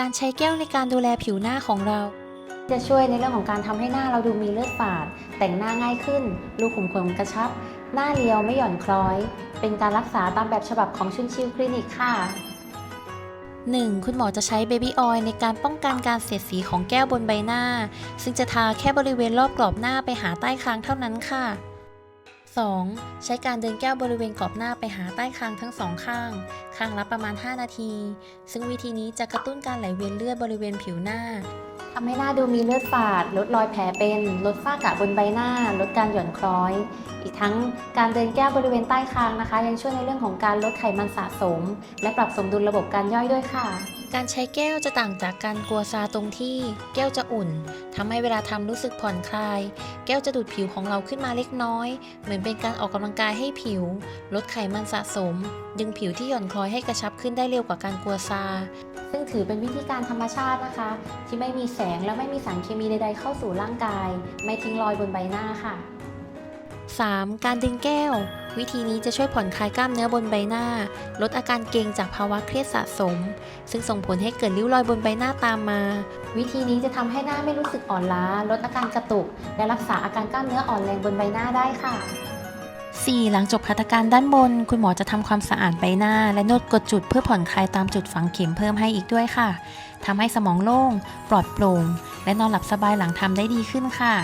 การใช้แก้วในการดูแลผิวหน้าของเรา จะช่วยในเรื่องของการทำให้หน้าเราดูมีเลือดฝาด แต่งหน้าง่ายขึ้น รูขุมขนกระชับ หน้าเรียวไม่หย่อนคล้อย เป็นการรักษาตามแบบฉบับของชุนชิวคลินิกค่ะ 1. คุณหมอจะใช้เบบี้ออยล์ในการป้องกันการเสียดสีของแก้วบนใบหน้า ซึ่งจะทาแค่บริเวณรอบกรอบหน้าไปหาใต้คางเท่านั้นค่ะ 2. ใช้การเดินแก้วบริเวณกรอบหน้าไปหาใต้คางทั้งสองข้าง ข้างละประมาณ 5 นาที ซึ่งวิธีนี้จะกระตุ้นการไหลเวียนเลือดบริเวณผิวหน้าทำให้หน้าดูมีเลือดฝาด ลดรอยแผลเป็น ลดฝ้ากระบนใบหน้า ลดการหย่อนคล้อย อีกทั้งการเดินแก้วบริเวณใต้คางนะคะ ยังช่วยในเรื่องของการลดไขมันสะสม และปรับสมดุลระบบการย่อยด้วยค่ะ การใช้แก้วจะต่างจากการกลัวซาตรงที่แก้วจะอุ่นทำให้เวลาทำรู้สึกผ่อนคลาย แก้วจะดูดผิวของเราขึ้นมาเล็กน้อย เหมือนเป็นการออกกำลังกายให้ผิว ลดไขมันสะสม ดึงผิวที่หย่อนคล้อยให้กระชับขึ้นได้เร็วกว่าการกลัวซา ซึ่งถือเป็นวิธีการธรรมชาตินะคะ ที่ไม่มีแสงและไม่มีสารเคมีใดๆเข้าสู่ร่างกาย ไม่ทิ้งรอยบนใบหน้าค่ะ 3. การดึงแก้ว วิธีนี้จะช่วยผ่อนคลายกล้ามเนื้อบนใบหน้า ลดอาการเกร็งจากภาวะเครียดสะสม ซึ่งส่งผลให้เกิดริ้วรอยบนใบหน้าตามมา วิธีนี้จะทำให้หน้าไม่รู้สึกอ่อนล้า ลดอาการกระตุก และรักษาอาการกล้ามเนื้ออ่อนแรงบนใบหน้าได้ค่ะ 4. หลังจบพัฒการด้านบน คุณหมอจะทำความสะอาดใบหน้า และนวดกดจุดเพื่อผ่อนคลายตามจุดฝังเข็มเพิ่มให้อีกด้วยค่ะทำให้สมองโล่ง ปลอดโปร่ง และนอนหลับสบายหลังทำได้ดีขึ้นค่ะ